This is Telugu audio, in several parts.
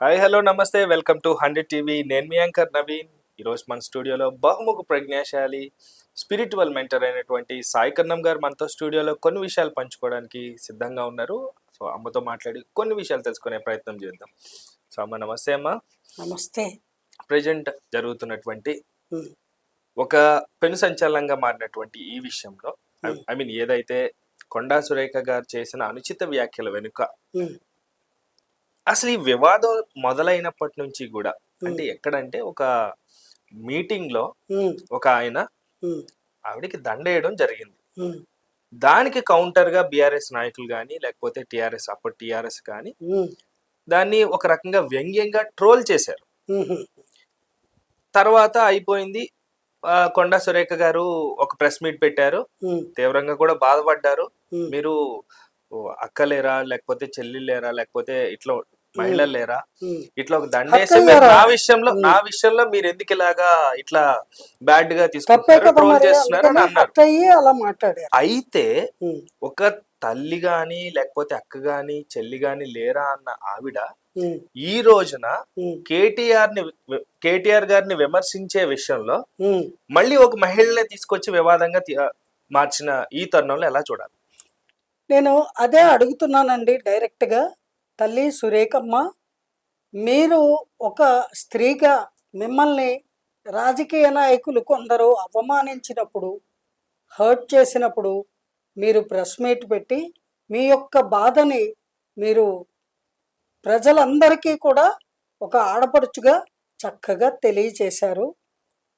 హాయ్ హలో నమస్తే. Welcome to hundred TV. నేను మీ యాంకర్ నవీన్. ఈరోజు మన స్టూడియోలో బహుముఖ ప్రజ్ఞాశాలి స్పిరిచువల్ మెంటర్ అయినటువంటి సాయి కన్నం గారు మనతో స్టూడియోలో కొన్ని విషయాలు పంచుకోవడానికి సిద్ధంగా ఉన్నారు. సో అమ్మతో మాట్లాడి కొన్ని విషయాలు తెలుసుకునే ప్రయత్నం చేద్దాం. సో అమ్మ నమస్తే అమ్మ. నమస్తే. ప్రజెంట్ జరుగుతున్నటువంటి ఒక పెను సంచలనంగా మారినటువంటి ఈ విషయంలో. ఐ మీన్ ఏదైతే కొండా సురేఖ గారు చేసిన అనుచిత వ్యాఖ్యల వెనుక అసలు ఈ వివాదం మొదలైనప్పటి నుంచి కూడా. అంటే ఎక్కడంటే ఒక మీటింగ్లో ఒక ఆయన ఆవిడకి దండేయడం జరిగింది. దానికి కౌంటర్గా బీఆర్ఎస్ నాయకులు కానీ లేకపోతే టిఆర్ఎస్ అప్పటి టిఆర్ఎస్ కానీ దాన్ని ఒక రకంగా వ్యంగ్యంగా ట్రోల్ చేశారు. తర్వాత అయిపోయింది. కొండా సురేఖ గారు ఒక ప్రెస్ మీట్ పెట్టారు. తీవ్రంగా కూడా బాధపడ్డారు. మీరు ఓ, అక్క లేరా లేకపోతే చెల్లి లేరా లేకపోతే ఇట్లా మహిళలు లేరా. ఇట్లా ఒక దండేసి? నా విషయంలో నా విషయంలో మీరు ఎందుకు ఇలాగా ఇట్లా బ్యాడ్గా మాట్లాడారు. అయితే ఒక తల్లి గాని లేకపోతే అక్క గాని చెల్లి గాని లేరా అన్న ఆవిడ ఈ రోజున కేటీఆర్ని కేటీఆర్ గారిని విమర్శించే విషయంలో. మళ్ళీ ఒక మహిళనే తీసుకొచ్చి వివాదంగా మార్చిన ఈ తరుణంలో ఎలా చూడాలి? నేను అదే అడుగుతున్నానండి డైరెక్ట్గా. తల్లి సురేఖమ్మ మీరు ఒక స్త్రీగా మిమ్మల్ని రాజకీయ నాయకులు కొందరు అవమానించినప్పుడు హర్ట్ చేసినప్పుడు మీరు ప్రెస్ మీట్ పెట్టి మీ యొక్క బాధని మీరు ప్రజలందరికీ కూడా ఒక ఆడపడుచుగా చక్కగా తెలియచేశారు.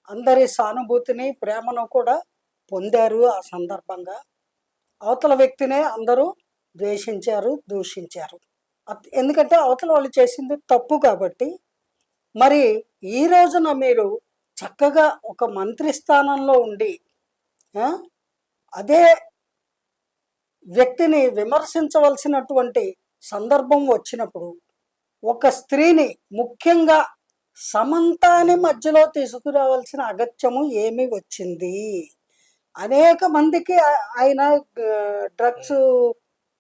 అందరి సానుభూతిని ప్రేమను కూడా పొందారు ఆ సందర్భంగా. అవతల వ్యక్తినే అందరూ ద్వేషించారు దూషించారు. ఎందుకంటే అవతల వాళ్ళు చేసింది తప్పు కాబట్టి. మరి ఈ రోజున మీరు చక్కగా ఒక మంత్రి స్థానంలో ఉండి అదే వ్యక్తిని విమర్శించవలసినటువంటి సందర్భం వచ్చినప్పుడు ఒక స్త్రీని ముఖ్యంగా సమంతాని మధ్యలో తీసుకురావాల్సిన అగత్యము ఏమి వచ్చింది? అనేక మందికి ఆయన డ్రగ్స్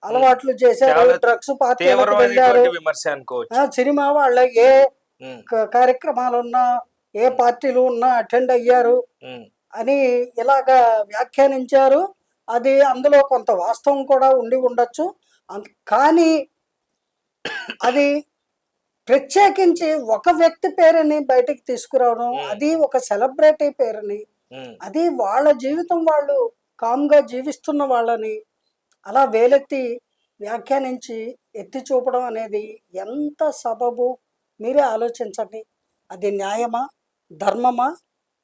అలవాట్లు చేశారు డ్రగ్స్ విమర్శ అనుకోవచ్చు. ఆ, సినిమా వాళ్ళ ఏ కార్యక్రమాలు ఉన్నా ఏ పార్టీలు ఉన్నా అటెండ్ అయ్యారు అని ఇలాగా వ్యాఖ్యానించారు. అది అందులో కొంత వాస్తవం కూడా ఉండి ఉండొచ్చు. కానీ అది ప్రత్యేకించి ఒక వ్యక్తి పేరుని బయటికి తీసుకురావడం. అది ఒక సెలబ్రిటీ పేరుని అది వాళ్ళ జీవితం వాళ్ళు కామ్గా జీవిస్తున్న వాళ్ళని అలా వేలెత్తి వ్యాఖ్యానించి ఎత్తి చూపడం అనేది ఎంత సబబు? మీరే ఆలోచించండి. అది న్యాయమా? ధర్మమా?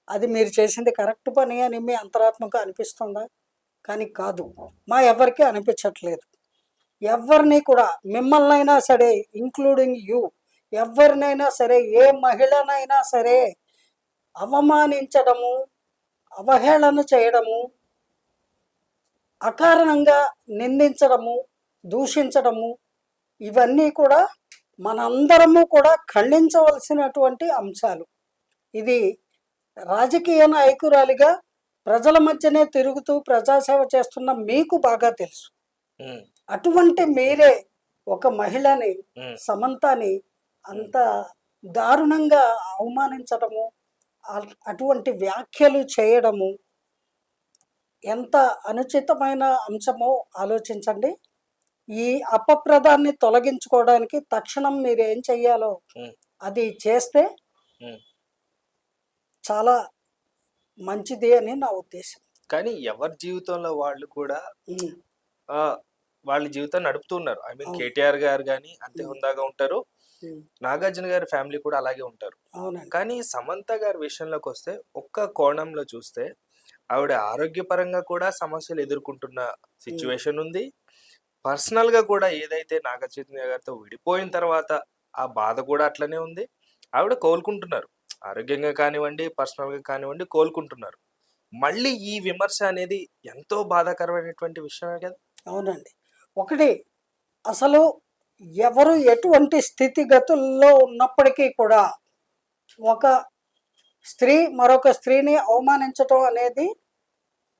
అది మీరు చేసింది కరెక్ట్ పని అని మీ అంతరాత్మకు అనిపిస్తుందా? కానీ కాదు. మా ఎవరికీ అనిపించట్లేదు. ఎవరిని కూడా మిమ్మల్నైనా సరే ఇంక్లూడింగ్ యూ ఎవరినైనా సరే ఏ మహిళనైనా సరే అవమానించడము అవహేళన చేయడము అకారణంగా నిందించడము దూషించడము ఇవన్నీ కూడా మనందరము కూడా ఖండించవలసినటువంటి అంశాలు. ఇది రాజకీయ నాయకురాలిగా ప్రజల మధ్యనే తిరుగుతూ ప్రజాసేవ చేస్తున్న మీకు బాగా తెలుసు. అటువంటి మీరే ఒక మహిళని. సమంతాని అంత దారుణంగా అవమానించడము అటువంటి వ్యాఖ్యలు చేయడము ఎంత అనుచితమైన అంశమో ఆలోచించండి ఈ అపప్రదాన్ని తొలగించుకోవడానికి తక్షణం మీరు ఏం చెయ్యాలో. అది చేస్తే. చాలా మంచిది అని నా ఉద్దేశం కానీ ఎవరి జీవితంలో వాళ్ళు కూడా వాళ్ళ జీవితం నడుపుతున్నారు ఐ మీన్. కేటీఆర్ గారు కానీ అంతే. హుందాగా ఉంటారు నాగార్జున గారి ఫ్యామిలీ కూడా అలాగే ఉంటారు కానీ సమంత గారి విషయంలోకి వస్తే ఒక్క కోణంలో చూస్తే ఆవిడ ఆరోగ్యపరంగా కూడా సమస్యలు ఎదుర్కొంటున్న సిచ్యువేషన్ ఉంది. పర్సనల్గా కూడా ఏదైతే నాగార్జున గారితో విడిపోయిన తర్వాత ఆ బాధ కూడా అట్లనే ఉంది. ఆవిడ కోలుకుంటున్నారు. ఆరోగ్యంగా కానివ్వండి పర్సనల్గా కానివ్వండి కోలుకుంటున్నారు. మళ్ళీ ఈ విమర్శ అనేది ఎంతో బాధాకరమైనటువంటి విషయమే కదా? అవునండి. ఒకటి అసలు ఎవరు ఎటువంటి స్థితిగతుల్లో ఉన్నప్పటికీ కూడా ఒక స్త్రీ మరొక స్త్రీని అవమానించటం అనేది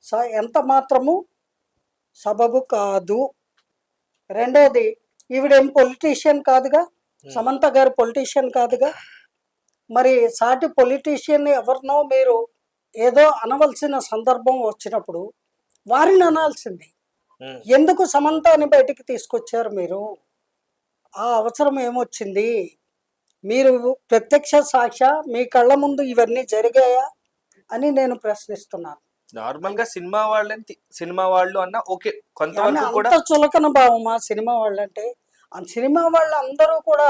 స ఎంత మాత్రము సబబు కాదు. రెండోది ఈవిడేం పొలిటీషియన్ కాదుగా? సమంత గారు పొలిటీషియన్ కాదుగా? మరి సాటి పొలిటీషియన్ ఎవరినో మీరు ఏదో అనవలసిన సందర్భం వచ్చినప్పుడు వారిని అనాల్సింది. ఎందుకు సమంత అని బయటికి తీసుకొచ్చారు మీరు? ఆ అవసరం ఏమొచ్చింది? మీరు ప్రత్యక్ష సాక్ష మీ కళ్ళ ముందు ఇవన్నీ జరిగాయా అని నేను ప్రశ్నిస్తున్నాను. నార్మల్గా సినిమా వాళ్ళని సినిమా వాళ్ళు అన్న ఓకే అంత చులకన భావమా సినిమా వాళ్ళంటే? సినిమా వాళ్ళు అందరూ కూడా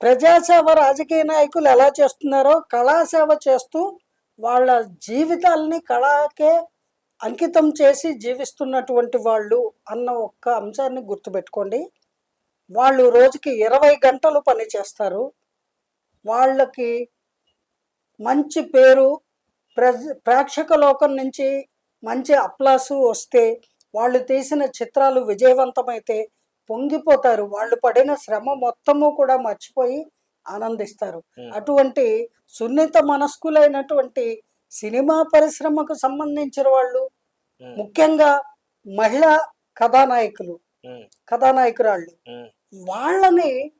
ప్రజాసేవ రాజకీయ నాయకులు ఎలా చేస్తున్నారో కళాసేవ చేస్తూ వాళ్ళ జీవితాలని కళాకే అంకితం చేసి జీవిస్తున్నటువంటి వాళ్ళు అన్న ఒక్క అంశాన్ని గుర్తుపెట్టుకోండి. వాళ్ళు రోజుకి ఇరవై గంటలు పని చేస్తారు. వాళ్ళకి మంచి పేరు ప్రజ ప్రేక్షక లోకం నుంచి మంచి అప్లాసు వస్తే వాళ్ళు తీసిన చిత్రాలు విజయవంతమైతే పొంగిపోతారు. వాళ్ళు పడిన శ్రమ మొత్తము కూడా మర్చిపోయి ఆనందిస్తారు. అటువంటి సున్నిత మనస్కులైనటువంటి సినిమా పరిశ్రమకు సంబంధించిన వాళ్ళు ముఖ్యంగా మహిళా కథానాయకులు కథానాయకురాళ్ళు వాళ్ళని